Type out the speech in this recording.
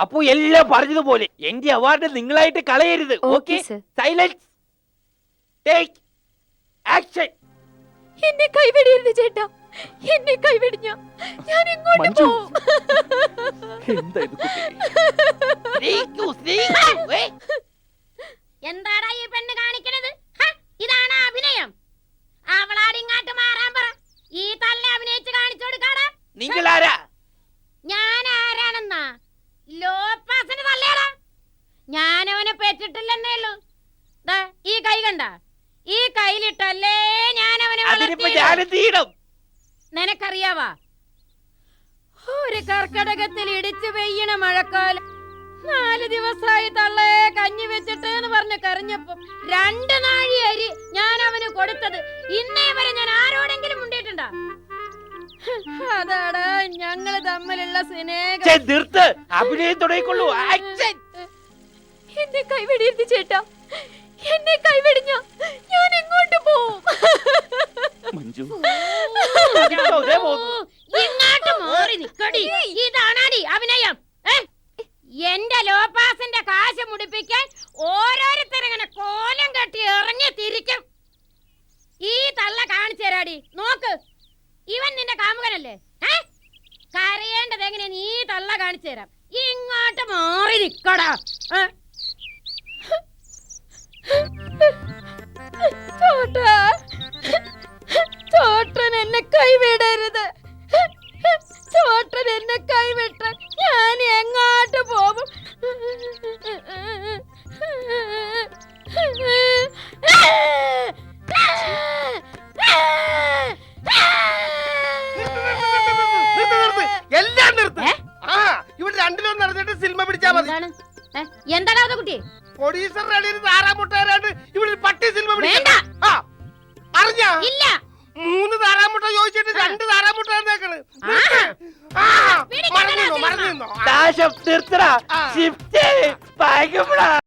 അപ്പൊ എല്ലാം പറഞ്ഞതുപോലെ എന്റെ അവാർഡ് നിങ്ങളായിട്ട് കളയരുത് ഓക്കെ സൈലൻസ് ടേക്ക് ആക്ഷൻ എന്നെ കൈവെടിയരുത് ചേട്ടാ. എന്നെ കൈവെടിഞ്ഞ. ഞാൻ എങ്ങോട്ട്. പോവും? എന്താടാ ഈ പെണ്ണ് കാണിക്കണത്? ഇതാണ് അഭിനയം. അവളാടിങ്ങാട്ട് മാറാൻ പറ. ഈ തല്ല അഭിനയിച്ച് കാണിച്ചു കൊടുക്കാടാ. നിങ്ങളാരാ ഞാൻ ആരാണെന്നാ ലോപ്പാസിന് തല്ലേടാ ഞാൻ ഉള്ളൂ ദാ, ഈ കൈ കണ്ട? ഈ കയ്യിലിട്ടല്ലേ ഞാൻ അവനെ അതിനിപ്പോ വളർത്തിയത്. ഞാനും തീരും നിനക്കറിയാവാ? ഒരു കർക്കടകത്തിൽ ഇടിച്ചു പെയ്യണ മഴക്കാലം നാല് ദിവസമായി തള്ളേ കഞ്ഞി വെച്ചിട്ട് എന്ന് പറഞ്ഞ് കരഞ്ഞപ്പോ രണ്ട് നാഴി അരി ഞാൻ അവന് കൊടുത്തത്. ഇന്നേ വരെ ഞാൻ ആരോടെങ്കിലും മുണ്ടിട്ടുണ്ടാ അതാടാ ഞങ്ങൾ തമ്മിലുള്ള സ്നേഹം. ഛെ, നിർത്ത്. അഭിനയം തുടങ്ങിക്കൊള്ളൂ. ആക്ഷൻ എന്നെ കൈവെടിയരുത് ചേട്ടാ. എന്നെ കൈവെടിഞ്ഞ ഞാൻ എങ്ങോട്ട് പോവും? മഞ്ജു. ഇങ്ങോട്ട് മാറി നിക്കടി. ഇതാണാടി അഭിനയം. എന്റെ ലോപാസിന്റെ കാശ് മുടിപ്പിക്കാൻ ഓരോരുത്തരങ്ങനെ കോലം കെട്ടി ഇറങ്ങി തിരിക്കും. ഈ തള്ള കാണിച്ചു തരാടി. നോക്ക്. ഇവൻ നിന്റെ കാമുകനല്ലേ? ഏ? കരയേണ്ടത് എങ്ങനെയാ നീ തള്ള കാണിച്ചു തരാം. ഇങ്ങോട്ട് മാറി നിക്കടാ. രണ്ടിലൊന്നും നടന്നിട്ട് സിനിമ പിടിച്ചാ മതി. എന്താണ്? ഏ? കുട്ടി? പ്രൊഡ്യൂസറുടെ ഇടയിൽ താറാമുട്ടേരാണ്ട് ഇവിടെ പട്ടി സിനിമ വേണ്ട. പിടിച്ചാ ആ അറിഞ്ഞ? ഇല്ല. മൂന്ന് താറാമുട്ട ചോദിച്ചിട്ട് രണ്ട് താറാമുട്ട തന്നേക്കണ്. ആഹാ. ആ പിടിക്കണ്ടടാ മറന്നു സിനിമ. മറന്നു ദാശം നിർത്തടാ ആ. ഷിഫ്റ്റ് ഭയങ്കര